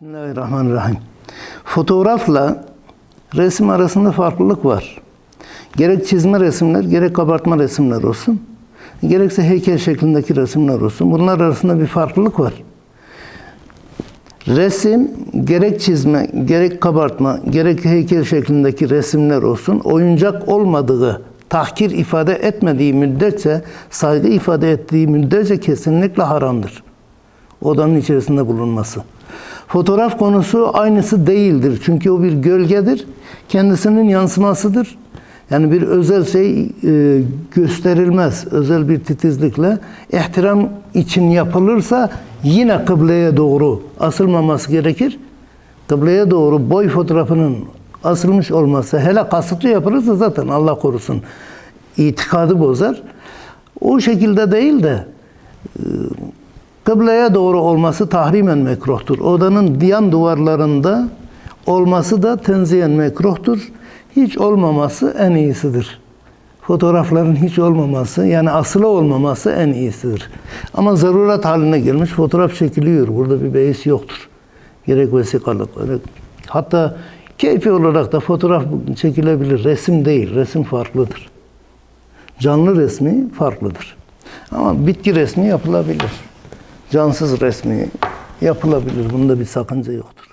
Bismillahirrahmanirrahim. Fotoğrafla resim arasında farklılık var. Gerek çizme resimler, gerek kabartma resimler olsun. Gerekse heykel şeklindeki resimler olsun. Bunlar arasında bir farklılık var. Resim, gerek çizme, gerek kabartma, gerek heykel şeklindeki resimler olsun, oyuncak olmadığı, tahkir ifade etmediği müddetçe, saygı ifade ettiği müddetçe kesinlikle haramdır. Odanın içerisinde bulunması. Fotoğraf konusu aynısı değildir. Çünkü o bir gölgedir. Kendisinin yansımasıdır. Yani bir özel şey e, gösterilmez. Özel bir titizlikle ihtiram için yapılırsa yine kıbleye doğru asılmaması gerekir. Kıbleye doğru boy fotoğrafının asılmış olması hele kasıtlı yapılırsa zaten Allah korusun itikadı bozar. O şekilde değil de kıbleye doğru olması tahrimen mekruhtur. Odanın diyan duvarlarında olması da tenziyen mekruhtur. Hiç olmaması en iyisidir. Fotoğrafların hiç olmaması yani asılı olmaması en iyisidir. Ama zaruret haline gelmiş fotoğraf çekiliyor. Burada bir beis yoktur. Gerek vesikalık, hatta keyfi olarak da fotoğraf çekilebilir. Resim değil, resim farklıdır. Canlı resmi farklıdır. Ama bitki resmi yapılabilir. Cansız resmi yapılabilir. Bunda bir sakınca yoktur.